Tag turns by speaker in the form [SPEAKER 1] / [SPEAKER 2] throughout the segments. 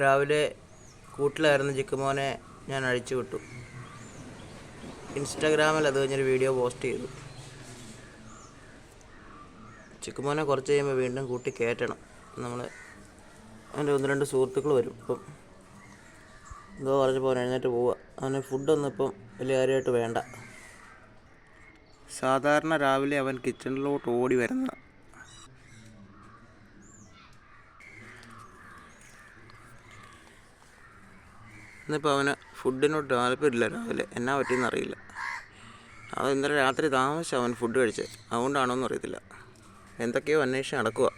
[SPEAKER 1] രാവിലെ കൂട്ടിലായിരുന്ന ജിക്കുമോനെ ഞാൻ അഴിച്ചു വിട്ടു. ഇൻസ്റ്റാഗ്രാമിൽ അത് കഴിഞ്ഞൊരു വീഡിയോ പോസ്റ്റ് ചെയ്തു. ചിക്കുമോനെ കുറച്ച് കഴിയുമ്പോൾ വീണ്ടും കൂട്ടി കയറ്റണം. നമ്മൾ എന്റെ ഒന്ന് രണ്ട് സുഹൃത്തുക്കൾ വരും. ഇപ്പം എന്തോ പറഞ്ഞപ്പോൾ അവൻ എഴുന്നേറ്റ് പോവുക. അവന് ഫുഡൊന്നും ഇപ്പം വലിയ കാര്യമായിട്ട് വേണ്ട. സാധാരണ രാവിലെ അവൻ കിച്ചണിലോട്ട് ഓടി വരുന്നതാണ്. ഇന്നിപ്പോൾ അവന് ഫുഡിനോട് താല്പര്യമില്ല രാവിലെ. എന്നാ പറ്റിയെന്ന് അറിയില്ല. അത് ഇന്നലെ രാത്രി താമസിച്ച് അവൻ ഫുഡ് കഴിച്ചത് അതുകൊണ്ടാണോന്നും അറിയത്തില്ല. എന്തൊക്കെയോ അന്വേഷിച്ച് നടക്കുക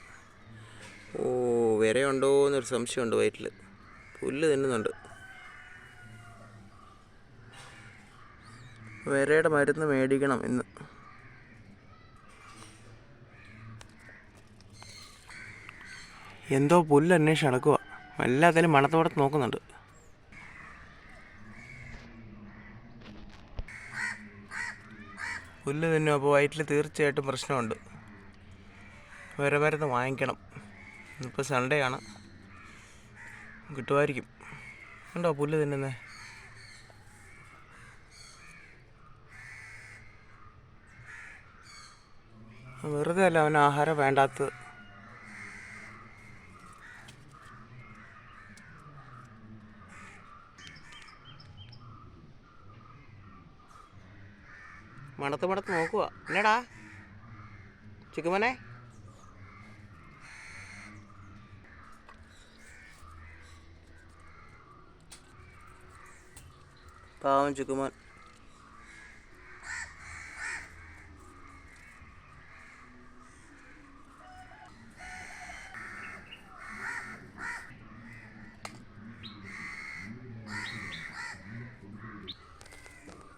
[SPEAKER 1] ഓ വിരയുണ്ടോ എന്നൊരു സംശയമുണ്ട് വയറ്റിൽ പുല്ല് തിന്നുന്നുണ്ട്. വിരയുടെ മരുന്ന് മേടിക്കണം ഇന്ന്. എന്തോ പുല്ല് അന്വേഷിച്ച് നടക്കുക എല്ലാത്തിലും മണത്തോടത്ത് നോക്കുന്നുണ്ട്. പുല്ല് തിന്നും അപ്പോൾ വയറ്റിൽ തീർച്ചയായിട്ടും പ്രശ്നമുണ്ട്. വരെ മരുന്ന് വാങ്ങിക്കണം. ഇപ്പോൾ സൺഡേ ആണ്. കിട്ടുമായിരിക്കും. ഉണ്ടോ പുല്ല് തിന്നുന്നേ? വെറുതെ അല്ല അവന് ആഹാരം വേണ്ടാത്തത്. മണത്ത് മണത്ത് നോക്കുക എന്നടാ ചിക്കുമനെ പാവം ചിക്കുമോൻ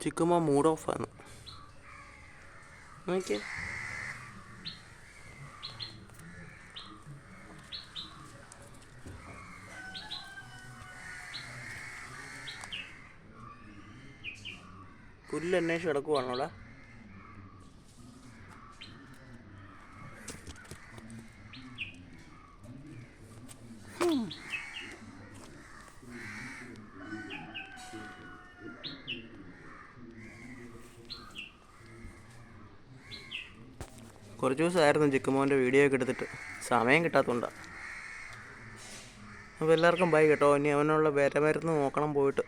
[SPEAKER 1] ചിക്കുമ മൂഡ് ഓഫ് ആണ് നോക്കിയേ പുല്ല് അന്വേഷിച്ച് കിടക്കുവാണോടാ? കുറച്ച് ദിവസമായിരുന്നു ജിക്കുമോന്റെ വീഡിയോ ഒക്കെ എടുത്തിട്ട്. സമയം കിട്ടാത്തതുകൊണ്ടാണ് അപ്പോൾ എല്ലാവർക്കും ബൈ കേട്ടോ. ഇനി അവനുള്ള വേറെ മരുന്ന് നോക്കണം പോയിട്ട്.